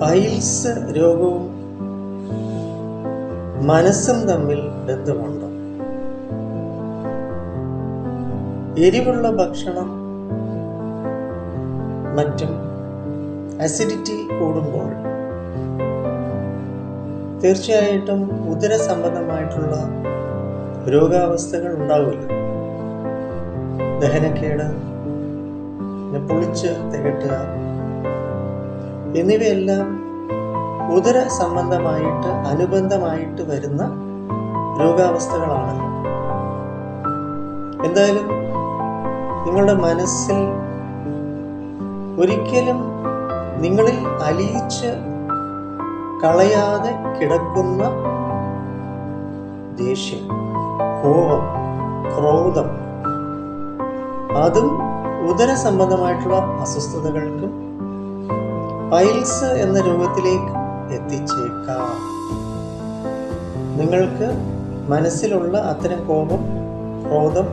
Piles രോഗവും മനസ്സും തമ്മിൽ ബന്ധമുണ്ട്? എരിവുള്ള ഭക്ഷണം മറ്റും അസിഡിറ്റി കൂടുമ്പോൾ തീർച്ചയായിട്ടും ഉദര സംബന്ധമായിട്ടുള്ള രോഗാവസ്ഥകൾ ഉണ്ടാവില്ല. ദഹനക്കേട് പൊളിച്ച് തികട്ടുക എന്നിവയെല്ലാം ഉദര സംബന്ധമായിട്ട് അനുബന്ധമായിട്ട് വരുന്ന രോഗാവസ്ഥകളാണ്. എന്തായാലും നിങ്ങളുടെ മനസ്സിൽ ഒരിക്കലും നിങ്ങളിൽ അലിയിച്ച് കളയാതെ കിടക്കുന്ന ദേഷ്യം കോപം ക്രോധം അതും ഉദര സംബന്ധമായിട്ടുള്ള അസ്വസ്ഥതകൾക്കും പൈൽസ് എന്ന രൂപത്തിലേക്ക് എത്തിച്ചേക്കാം. നിങ്ങൾക്ക് മനസ്സിലുള്ള അത്തരം കോപം ക്രോധം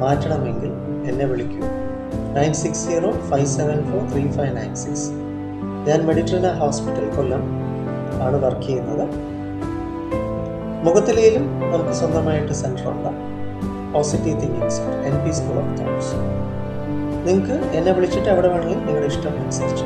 മാറ്റണമെങ്കിൽ എന്നെ വിളിക്കൂ. Nine six zero five seven four three five nine six. ഞാൻ മെഡിട്രിന ഹോസ്പിറ്റൽ കൊല്ലം ആണ് വർക്ക് ചെയ്യുന്നത്. മുഖത്തിലേലും നമുക്ക് സ്വന്തമായിട്ട് സെന്ററുണ്ട് positive thinking centre N P school of thoughts നിങ്ങൾക്ക് എന്നെ വിളിച്ചിട്ട് എവിടെ വേണമെങ്കിലും നിങ്ങളുടെ ഇഷ്ടം അനുസരിച്ച്